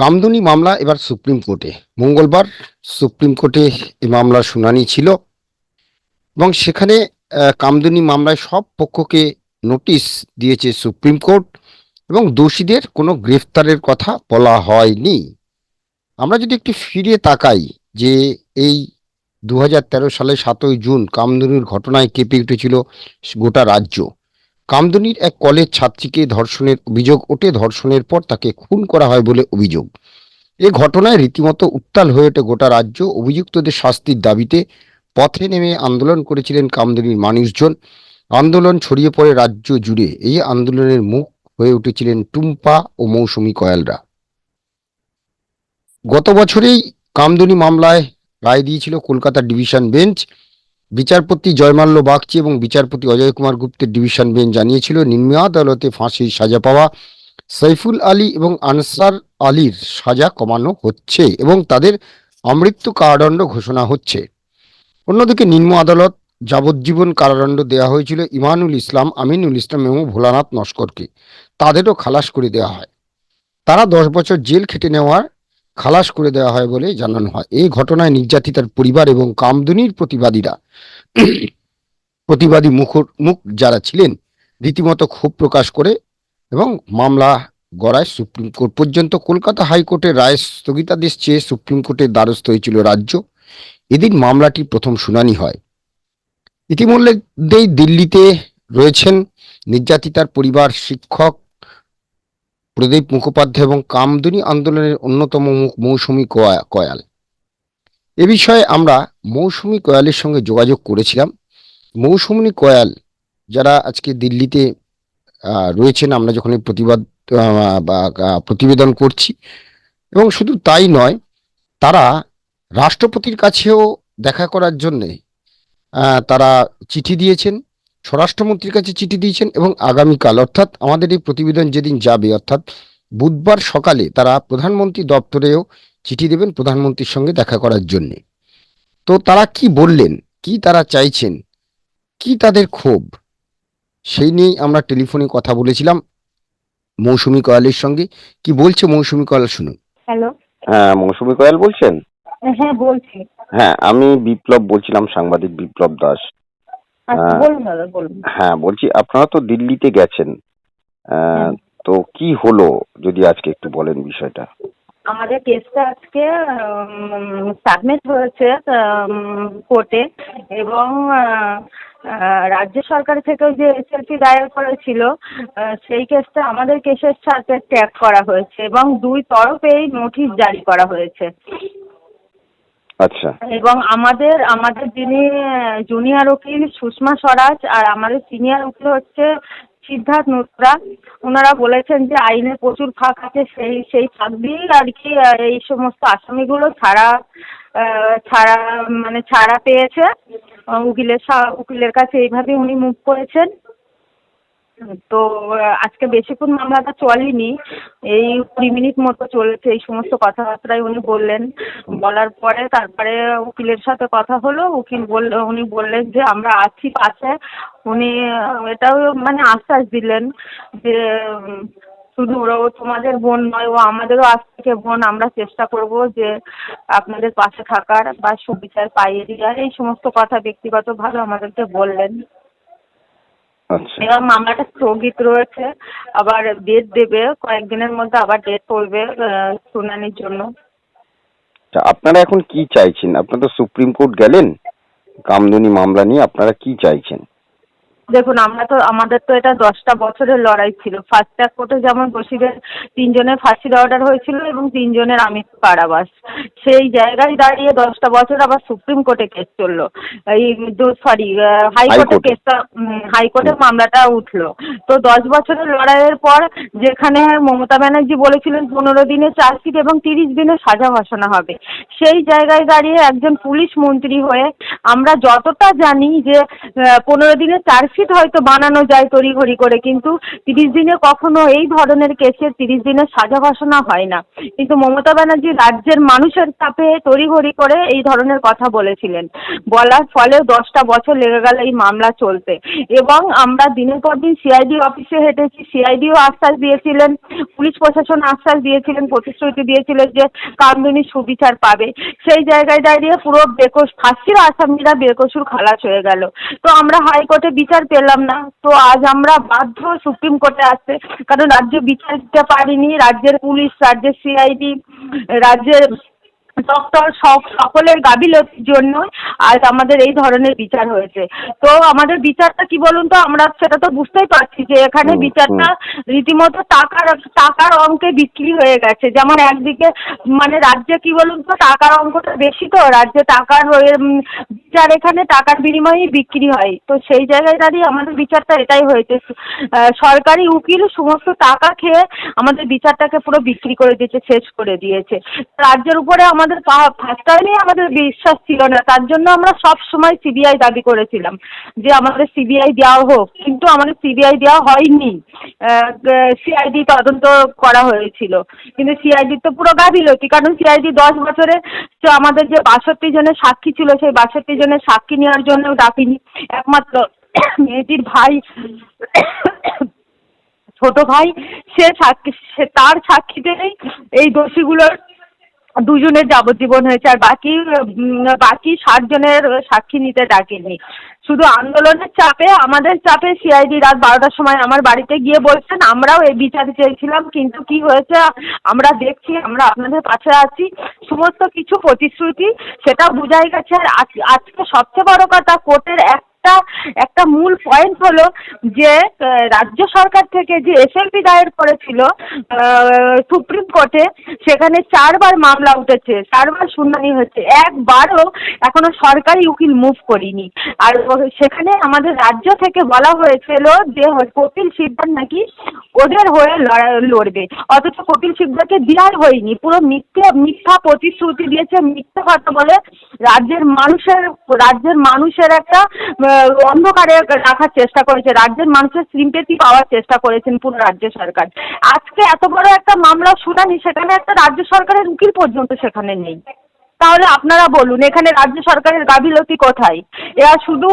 কামদুনি মামলা এবার সুপ্রিম কোর্টে। মঙ্গলবার সুপ্রিম কোর্টে এই মামলার শুনানি ছিল এবং সেখানে কামদুনি মামলায় সব পক্ষকে নোটিশ দিয়েছে সুপ্রিম কোর্ট এবং দোষীদের কোনো গ্রেফতারের কথা বলা হয়নি। আমরা যদি একটু ফিরে তাকাই যে এই দুহাজার তেরো সালে সাতই জুন কামদুনির ঘটনায় কেঁপে উঠেছিল গোটা রাজ্য। কামদুনির এক কলেজ ছাত্রীকে ধর্ষণের অভিযোগ ওঠে। ধর্ষণের পর তাকে খুন করা হয় বলে অভিযোগ। এ ঘটনায় রীতিমতো উত্তাল হয়ে ওঠে গোটা রাজ্য। অভিযুক্তদের শাস্তির দাবিতে পথে নেমে আন্দোলন করেছিলেন কামদুনির মানুষজন। আন্দোলন ছড়িয়ে পড়ে রাজ্য জুড়ে। এই আন্দোলনের মুখ হয়ে উঠেছিলেন টুম্পা ও মৌসুমী কয়ালরা। গত বছরেই কামদুনি মামলায় রায় দিয়েছিল কলকাতা ডিভিশন বেঞ্চ। বিচারপতি জয়মাল্য বাগচি এবং বিচারপতি অজয় কুমার গুপ্তের ডিভিশন বেঞ্চ জানিয়েছিল, নিম্ন আদালতে ফাঁসির সাজা পাওয়া সৈফুল আলী এবং আনসার আলীর সাজা কমানো হচ্ছে এবং তাদের আমৃত্যু কারাদণ্ড ঘোষণা হচ্ছে। অন্যদিকে নিম্ন আদালত যাবজ্জীবন কারাদণ্ড দেওয়া হয়েছিল ইমানুল ইসলাম, আমিনুল ইসলাম এবং ভোলানাথ নস্করকে। তাদেরও খালাস করে দেওয়া হয়। তারা দশ বছর জেল খেটে নেওয়ার খালাস করে দেওয়া হয় বলে জানানো হয়। এই ঘটনায় নির্যাতিতার পরিবার এবং কামদুনির প্রতিবাদীরা, প্রতিবাদী মুখর, মুখ যারা ছিলেন, রীতিমতো ক্ষোভ প্রকাশ করে এবং মামলা গড়ায় সুপ্রিম কোর্ট পর্যন্ত কলকাতা হাইকোর্টের রায় স্থগিতাদেশ চেয়ে সুপ্রিম কোর্টের দ্বারস্থ হয়েছিল রাজ্য। এদিন মামলাটি প্রথম শুনানি হয়। ইতিমধ্যেই দিল্লিতে রয়েছেন নির্যাতিতার পরিবার শিক্ষক প্রদীপ মুখোপাধ্যায় এবং কামদুনি আন্দোলনের অন্যতম মুখ মৌসুমী কয়া- কয়াল। এ বিষয়ে আমরা মৌসুমী কয়ালের সঙ্গে যোগাযোগ করেছিলাম। মৌসুমী কয়াল যারা আজকে দিল্লিতে রয়েছেন, আমরা যখন এই প্রতিবাদ প্রতিবেদন করছি। এবং শুধু তাই নয়, তারা রাষ্ট্রপতির কাছেও দেখা করার জন্যে তারা চিঠি দিয়েছেন। স্বরাষ্ট্রমন্ত্রীর কাছে চিঠি দিয়েছেন এবং আগামীকাল অর্থাৎ আমাদের এই প্রতিবেদন যেদিন যাবে অর্থাৎ বুধবার সকালে তারা প্রধানমন্ত্রী দপ্তরেও চিঠি দেবেন প্রধানমন্ত্রীর সঙ্গে দেখা করার জন্যে। তো তারা কি বললেন? কি তারা চাইছেন? কি তাদের ক্ষোভ? সেই নিয়েই আমরা টেলিফোনে কথা বলেছিলাম মৌসুমী কয়ালের সঙ্গে। কি বলছে মৌসুমী কয়াল শুনুন। হ্যালো। হ্যাঁ মৌসুমী কয়াল বলছেন? হ্যাঁ বলছি। হ্যাঁ আমি বিপ্লব বলছিলাম সাংবাদিক বিপ্লব দাস। হ্যাঁ। বলুন হ্যাঁ বলছি আপনারা তো দিল্লিতে গেছেন। হ্যাঁ। তো কি হলো যদি আজকে একটু বলেন বিষয়টা? আমাদের কেসটা আজকে সাবমিট হয়েছে কোর্টে এবং রাজ্য সরকার থেকেও যে এসএলপি দায়ের করেছিল সেই কেসটা আমাদের কেসের সাথে ট্যাগ করা হয়েছে। এবং দুই তরফেই নোটিশ জারি করা হয়েছে। আচ্ছা। এবং আমাদের আমাদের যিনি জুনিয়র উকিল সুষমা স্বরাজ আর আমাদের সিনিয়র উকিল হচ্ছে সিদ্ধার্থ নোত্রা ওনারা বলেছেন যে আইনে প্রচুর ফাঁক আছে, সেই সেই ফাঁক দিয়েই আর কি এই সমস্ত আসামিগুলো ছাড়া ছাড়া মানে ছাড়া পেয়েছে। উকিলের উকিলের কাছে এইভাবেই উনি মুভ করেছেন। তো আজকে বেশিক্ষণ মামলাটা চলেনি। এই কুড়ি মিনিট মতো চলেছে, এই সমস্ত কথাবার্তাই উনি বললেন। বলার পরে তারপরে উকিলের সাথে কথা হলো, উকিল বল উনি বললেন যে, আমরা আছি পাশে। উনি, এটাও মানে আশ্বাস দিলেন যে, শুধু ওরা, ও তোমাদের বোন নয়, ও আমাদেরও আজ থেকে বোন, আমরা চেষ্টা করব যে আপনাদের পাশে থাকার বা সুবিচার পাইয়ে দেওয়ার। এই সমস্ত কথা ব্যক্তিগতভাবে আমাদেরকে বললেন। এবার মামলাটা স্থগিত রয়েছে আবার ডেট দেবে কয়েকদিনের মধ্যে আবার ডেট পড়বে শুনানির জন্য। আপনারা এখন কি চাইছেন? আপনারা তো সুপ্রিম কোর্ট গেলেন কামদুনি মামলা নিয়ে আপনারা কি চাইছেন? দেখুন আমরা তো আমাদের তো এটা দশটা বছরের লড়াই ছিল। ফার্স্ট ট্র্যাক কোর্টে যেমন দোষীদের তিনজনের ফাঁসির অর্ডার হয়েছিল এবং তিনজনের আমি কারাবাস। সেই জায়গায় দাঁড়িয়ে দশটা বছর আবার সুপ্রিম কোর্টে কেস চলল। এই সরি হাইকোর্টে হাইকোর্টে। কেসটা হাইকোর্টে মামলাটা উঠল। তো দশ বছরের লড়াইয়ের পর যেখানে মমতা ব্যানার্জি বলেছিলেন পনেরো দিনে চার্জশিট এবং তিরিশ দিনে সাজা ঘোষণা হবে। সেই জায়গায় দাঁড়িয়ে একজন পুলিশ মন্ত্রী হয়ে আমরা যতটা জানি যে পনেরো দিনে চার্জশিট চার্জশিট হয়তো বানানো যায় তড়িঘড়ি করে, কিন্তু তিরিশ দিনে কখনো এই ধরনের কেসের তিরিশ দিনের সাজা ঘোষণা হয় না। কিন্তু মমতা ব্যানার্জি রাজ্যের মানুষের চাপে তড়িঘড়ি করে এই ধরনের কথা বলেছিলেন। বলার ফলে দশটা বছর লেগে গেল এই মামলা চলতে। এবং আমরা দিনের পর দিন সিআইডি অফিসে হেঁটেছি, সিআইডিও আশ্বাস দিয়েছিলেন, পুলিশ প্রশাসন আশ্বাস দিয়েছিলেন, প্রতিশ্রুতি দিয়েছিলেন যে কামদুনি সুবিচার পাবে। সেই জায়গায় দাঁড়িয়ে পুরো বেকস ফাঁসির আসামিরা বেকসুর খালাস হয়ে গেল। তো আমরা হাইকোর্টে বিচার পেলাম না। তো আজ আমরা বাধ্য সুপ্রিম কোর্টে আসতে, কারণ রাজ্য বিচার দিতে পারিনি। রাজ্যের পুলিশ, রাজ্যের সিআইডি, রাজ্যের ডক্টর সব সকলের গাফিলতির জন্য আজ আমাদের এই ধরনের বিচার হয়েছে। তো আমাদের বিচারটা কি বলুন তো? আমরা সেটা তো বুঝতেই পারছি যে এখানে বিচারটা রীতিমতো টাকার টাকার অঙ্কে বিক্রি হয়ে গেছে। যেমন একদিকে মানে রাজ্যে কি বলুন তো? টাকার অঙ্কটা বেশি তো রাজ্যে টাকার হয়ে বিচার এখানে টাকার বিনিময়েই বিক্রি হয়। তো সেই জায়গায় দাঁড়িয়ে আমাদের বিচারটা এটাই হয়েছে। সরকারি উকিল সমস্ত টাকা খেয়ে আমাদের বিচারটাকে পুরো বিক্রি করে দিয়েছে শেষ করে দিয়েছে। রাজ্যের উপরে আমাদের ফার্স্ট টাইমেই আমাদের বিশ্বাস ছিল না। তার জন্য আমরা সব সময় সিবিআই দাবি করেছিলাম যে আমাদের সিবিআই দেওয়া হোক। কিন্তু আমাদের সিবিআই দেওয়া হয়নি। সিআইডি তদন্ত করা হয়েছিল। কিন্তু সিআইডি তো পুরো গাফিলতি কারণ সিআইডি দশ বছরে তো আমাদের যে বাষট্টি জনের সাক্ষী ছিল, সেই বাষট্টি জনের সাক্ষী নেওয়ার জন্য ডাকিনি একমাত্র মেয়েটির ভাই, ছোট ভাই, সে সাক্ষী সে তার সাক্ষীতেই এই দোষীগুলোর দুজনের যাবজ্জীবন হয়েছে আর বাকি বাকি ষাট জনের সাক্ষী নিতে ডাকেনি। শুধু আন্দোলনের চাপে, আমাদের চাপে সিআইডি রাত বারোটার সময় আমার বাড়িতে গিয়ে বলছেন, আমরাও এই বিচার চেয়েছিলাম, কিন্তু কি হয়েছে, আমরা দেখছি, আমরা আপনাদের পাশে আছি, সমস্ত কিছু প্রতিশ্রুতি, সেটা বোঝাই গেছে। আর আজ- আজকে সবচেয়ে বড় কথা, কোর্টের একটা একটা মূল পয়েন্ট হলো যে রাজ্য সরকার থেকে যে এসএলপি দায়ের করেছিল সুপ্রিম কোর্টে, সেখানে চারবার মামলা উঠেছে, চারবার শুনানি হচ্ছে একবারও এখনও সরকারি উকিল মুভ করিনি। আর সেখানে আমাদের রাজ্য থেকে বলা হয়েছিল যে, কপিল সিব্বল নাকি ওদের হয়ে লড়া- লড়বে। অথচ কপিল সিব্বলকে দেওয়াই হয়নি। পুরো মিথ্যে, মিথ্যা প্রতিশ্রুতি দিয়েছে মিথ্যা কথা বলে রাজ্যের মানুষের রাজ্যের মানুষের একটা অন্ধকারে রাখার চেষ্টা করেছে। রাজ্যের মানুষের সিম্পেথি পাওয়ার চেষ্টা করেছেন পুরো রাজ্য সরকার। আজকে এত বড় একটা মামলা, শুনানি, সেখানে একটা রাজ্য সরকারের উকিল পর্যন্ত সেখানে নেই। তাহলে আপনারা বলুন, এখানে রাজ্য সরকারের গাফিলতি কোথায়? এরা শুধু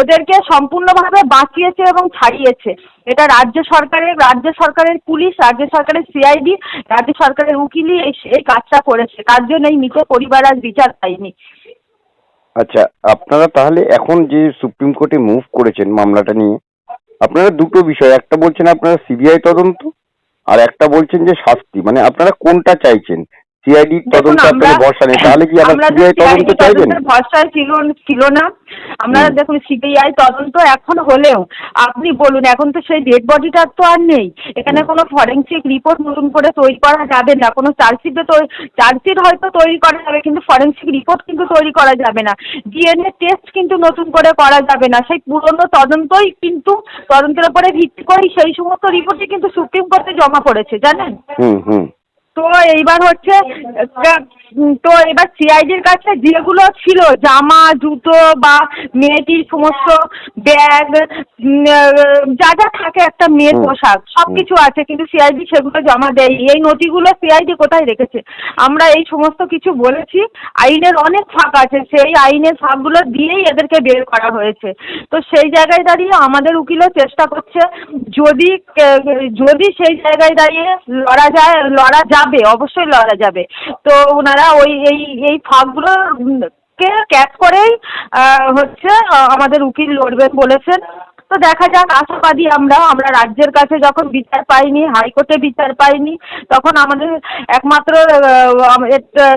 ওদেরকে সম্পূর্ণভাবে বাঁচিয়েছে এবং ছাড়িয়েছে। এটা রাজ্য সরকারের রাজ্য সরকারের পুলিশ, রাজ্য সরকারের সিআইডি রাজ্য সরকারের উকিলই এই কাজটা করেছে। তার জন্য এই মৃত পরিবার আজ বিচার পায়নি। আচ্ছা আপনারা তাহলে এখন যে সুপ্রিম কোর্টে মুভ করেছেন মামলাটা নিয়ে, আপনারা দুটো বিষয়, একটা বলছেন আপনারা সিবিআই তদন্ত, আর একটা বলছেন যে শাস্তি মানে আপনারা কোনটা চাইছেন? সিআইডি তদন্ত আমরা- ভরসা নেই। তাহলে কি আবার আমরা সিবিআই তদন্ত চাইবেন? ভরসায় ছিল ছিল না। আমরা দেখুন সিবিআই তদন্ত এখন হলেও আপনি বলুন এখন তো সেই ডেড বডিটা তো আর নেই। এখানে কোনো ফরেন্সিক রিপোর্ট নতুন করে তৈরি করা যাবে না। কোনো চার্জশিটে তো চার্জশিট হয়তো তৈরি করা যাবে কিন্তু ফরেন্সিক রিপোর্ট কিন্তু তৈরি করা যাবে না। ডিএনএ টেস্ট কিন্তু নতুন করে করা যাবে না। সেই পুরনো তদন্তই কিন্তু তদন্তের উপরে ভিত্তি করেই সেই সমস্ত রিপোর্টই কিন্তু সুপ্রিম কোর্টে জমা পড়েছে জানেন? হুম হুম। তো এইবার হচ্ছে তো এবার সিআইডির কাছে যেগুলো ছিল জামা জুতো বা মেয়েটির সমস্ত ব্যাগ যা যা থাকে একটা মেয়ের পোশাক সব কিছু আছে কিন্তু সিআইডি সেগুলো জমা দেয়নি। এই নথিগুলো সিআইডি কোথায় রেখেছে? আমরা এই সমস্ত কিছু বলেছি আইনের অনেক ফাঁক আছে সেই আইনের ফাঁকগুলো দিয়েই এদেরকে বের করা হয়েছে। তো সেই জায়গায় দাঁড়িয়ে আমাদের উকিলও চেষ্টা করছে যদি যদি সেই জায়গায় দাঁড়িয়ে লড়া যায় লড়া যাবে অবশ্যই লড়া যাবে। তো ওনারা ওই এই এই ফাঁকগুলো উম, কে ক্যাচ করেই হচ্ছে আমাদের উকিল লড়বেন বলেছেন। তো দেখা যাক আশাবাদী আমরা আমরা রাজ্যের কাছে যখন বিচার পাইনি হাইকোর্টে বিচার পাইনি তখন আমাদের একমাত্র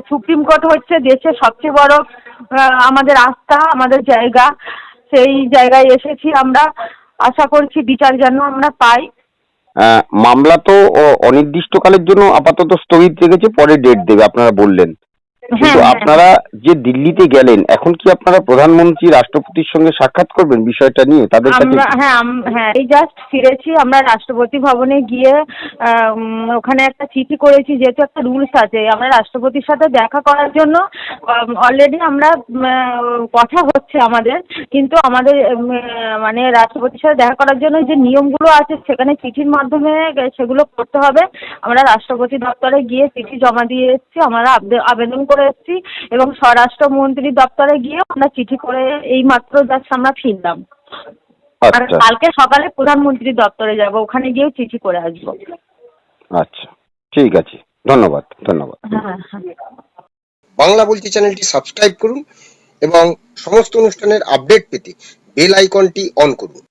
সুপ্রিম কোর্ট হচ্ছে দেশের সবচেয়ে বড় আমাদের আস্থা আমাদের জায়গা। সেই জায়গায় এসেছি আমরা। আশা করছি বিচার যেন আমরা পাই। মামলা তো অনির্দিষ্টকালের জন্য আপাতত স্থগিত রেখেছে পরে ডেট দেবে আপনারা বললেন। কিন্তু হ্যাঁ। আপনারা যে দিল্লিতে গেলেন এখন কি আপনারা প্রধানমন্ত্রী রাষ্ট্রপতির সঙ্গে সাক্ষাৎ করবেন বিষয়টা নিয়ে? তাদের কাছে আমরা হ্যাঁ আম- হ্যাঁ এই জাস্ট ফিরেছি। আমরা রাষ্ট্রপতি ভবনে গিয়ে ওখানে একটা চিঠি করেছি যেহেতু একটা রুলস আছে। আমরা রাষ্ট্রপতির সাথে দেখা করার জন্য অলরেডি আমরা উম, আহ, কথা হচ্ছে আমাদের। কিন্তু আমাদের উম, আহ, মানে রাষ্ট্রপতির সাথে দেখা করার জন্য যে নিয়মগুলো আছে সেখানে চিঠির মাধ্যমে সেগুলো করতে হবে। আমরা রাষ্ট্রপতি দপ্তরে গিয়ে চিঠি জমা দিয়ে এসেছি। আমরা আবে- আবেদন করে এসেছি এবং স্বরাষ্ট্রমন্ত্রী দপ্তরে গিয়ে আমরা চিঠি করে এই মাত্র জাস্ট আমরা ফিরলাম। আর আচ্ছা। কালকে সকালে প্রধানমন্ত্রী দপ্তরে যাব ওখানে গিয়েও চিঠি করে আসব। আচ্ছা। ঠিক আছে। ধন্যবাদ ধন্যবাদ। হ্যাঁ হ্যাঁ। বাংলা বলছি চ্যানেলটি সাবস্ক্রাইব করুন এবং সমস্ত অনুষ্ঠানের আপডেট পেতে বেল আইকনটি অন করুন।